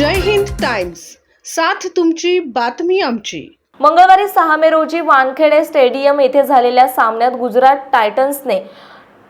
जय Hind Times साथ तुमची बातमी आमची. मंगळवारी सहा मे रोजी वानखेडे स्टेडियम येथे झालेल्या सामन्यात गुजरात टायटन्सने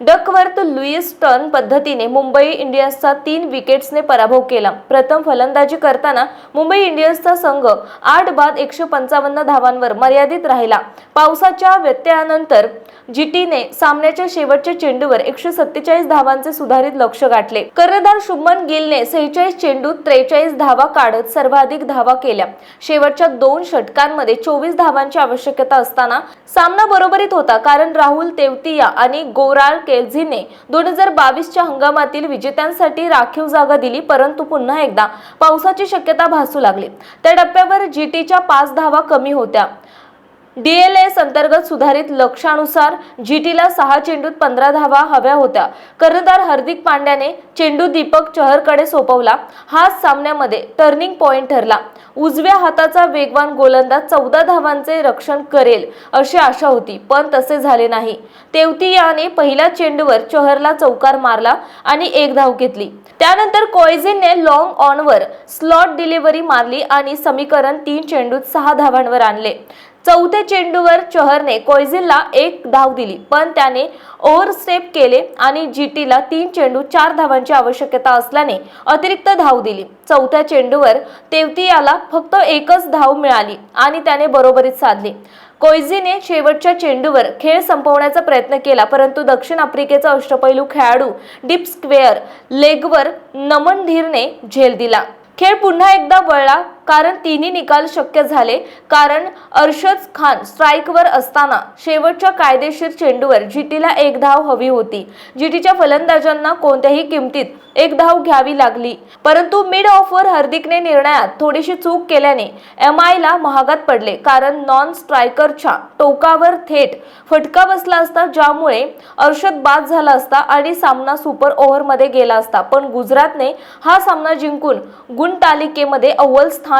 डकवर्थ लुईस टर्न पद्धतीने मुंबई इंडियन्सचा तीन विकेट्सने पराभव केला. प्रथम फलंदाजी करताना मुंबई इंडियन्सचा संघ आठ बाद एकशे पंचावन्न धावांवर मर्यादित राहिला. पावसाच्या व्यत्ययानंतर जीटीने सामन्याच्या शेवटच्या चेंडूवर एकशे सत्तेचाळीस धावांचे सुधारित लक्ष गाठले. कर्णधार शुभमन गिलने सेहेचाळीस चेंडूत त्रेचाळीस धावा काढत सर्वाधिक धावा केल्या. शेवटच्या दोन षटकांमध्ये चोवीस धावांची आवश्यकता असताना सामना बरोबरीत होता कारण राहुल तेवतिया आणि गोराळ केलझीने दोन हजार बावीसच्या हंगामातील विजेत्यांसाठी राखीव जागा दिली परंतु पुन्हा एकदा पावसाची शक्यता भासू लागली. त्या टप्प्यावर जीटीच्या पाच धावा कमी होत्या. डीएलएस अंतर्गत सुधारित लक्षानुसार जीटीला सहा चेंडूत पंधरा धावा हव्या होत्या. कर्णधार हार्दिक पांड्याने चेंडू दीपक चहरकडे सोपवला. हाच सामन्यामध्ये टर्निंग पॉइंट ठरला. उजव्या हाताचा वेगवान गोलंदाज चौदा धावांचे रक्षण करेल अशी आशा होती पण तसे झाले नाही. तेवतियाने पहिल्या चेंडूवर चहरला चौकार मारला आणि एक धाव घेतली. त्यानंतर कोयझिनने लॉंग ऑनवर स्लॉट डिलिव्हरी मारली आणि समीकरण तीन चेंडूत सहा धावांवर आणले. चौथ्या चेंडूवर चहरने कोयझिलला एक धाव दिली पण त्याने ओव्हरस्टेप केले आणि जी टीला तीन चेंडू चार धावांची आवश्यकता असल्याने अतिरिक्त धाव दिली. चौथ्या चेंडूवर तेवतियाला फक्त एकच धाव मिळाली आणि त्याने बरोबरीत साधली. कोयझीने शेवटच्या चेंडूवर खेळ संपवण्याचा प्रयत्न केला परंतु दक्षिण आफ्रिकेचा अष्टपैलू खेळाडू डीप स्क्वेअर लेगवर नमन धीरने झेल दिला. खेळ पुन्हा एकदा वळला. कारण तिन्ही निकाल शक्य झाले. कारण अर्शद खान स्ट्राईकवर असताना शेवटच्या कायदेशीर चेंडूवर जीटीला एक धाव हवी होती. जीटीच्या फलंदाजांना कोणत्याही किमतीत एक धाव घ्यावी लागली. परंतु मिड ऑफवर हार्दिकने निर्णयात थोडीशी चूक केल्याने एम आयला महागात पडले. कारण नॉन स्ट्रायकरच्या टोकावर थेट फटका बसला असता ज्यामुळे अर्षद बाद झाला असता आणि सामना सुपर ओव्हरमध्ये गेला असता. पण गुजरातने हा सामना जिंकून गुणतालिकेमध्ये अव्वल स्थान